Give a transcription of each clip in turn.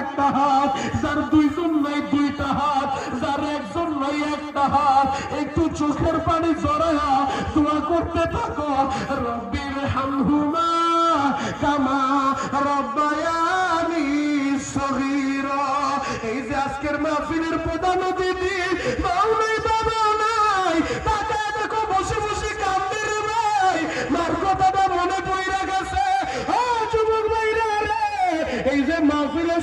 একটা চোখের পানি জড়ায়া দোয়া করতে থাকো, রব্বির হামহুমা কামা রব্বায়ানি সগীরা। এই যে আজকের মাহফিলের প্রধান অতিথি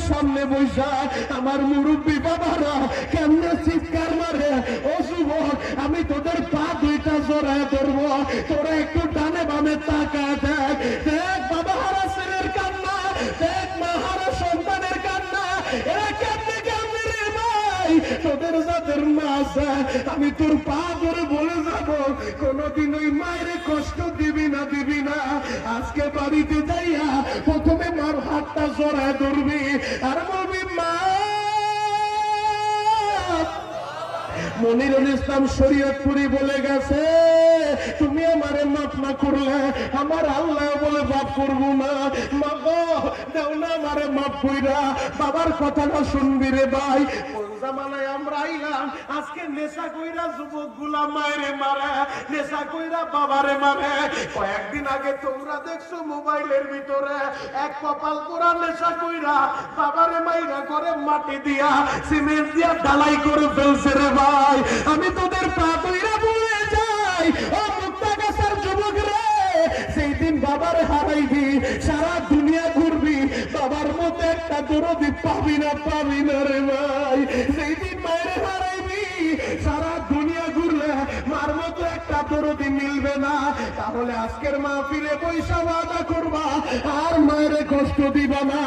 সামনে বৈশা আমার মুরব্বী বাবারা কেমনে চিৎকার মারে? ও যুবক, আমি তোদের পা দুইটা জোড়ায় ধরবো। তোরা একটু ডানে বামে তাকায় দেখ। দেখ বাবা হারা ছেলের কান্না, দেখ মা হারা সন্তানের কান্না। এরা কেমনে কেমনে রে ভাই? তোদের যাদের মা আমি তোর পা ধরে বলে যাব। কোনদিন ওই মায়ের কষ্ট দিবি না দিবি না। আজকে বাড়িতে যাইয়া প্রথমে মার হাতটা জড়ায় ধরবি। আর বলবি, মা, মনিরুল ইসলাম শরীয়তপুরি বলে গেছে, তুমি আমারে মাফ না করলে, আমার আল্লাহ বলে মাফ করব না। মা বাবার কথাটা শুনবি রে ভাই। কোন আমরা আজকে নেশা কইরা যুবকগুলা মারে, নেশা কইরা বাবারে মারে। কয়েকদিন আগে তোমরা দেখছ মোবাইলের ভিতরে, এক কপাল নেশা কইরা বাবারে মাইরা করে মাটি দিয়া সিমেন্ট দিয়া ঢালাই করে ফেলছে রে ভাই। আমি তোদের পা কইরা বলে যাই। ও মুক্তা গাছার যুবক রে সেই দিন বাবার হারাইবি, সারা দুনিয়া ঘুরবি বাবার মতো দরদি পাবি না পাবি না রে ভাই। সেই দিন মায়ের হারাইবি, সারা দুনিয়া ঘুরলে মার মতো একটা তোরদি মিলবে না। তাহলে আজকের মা ফিরে পয়সা বাদা করবা, আর মায়ের কষ্ট দিবা না।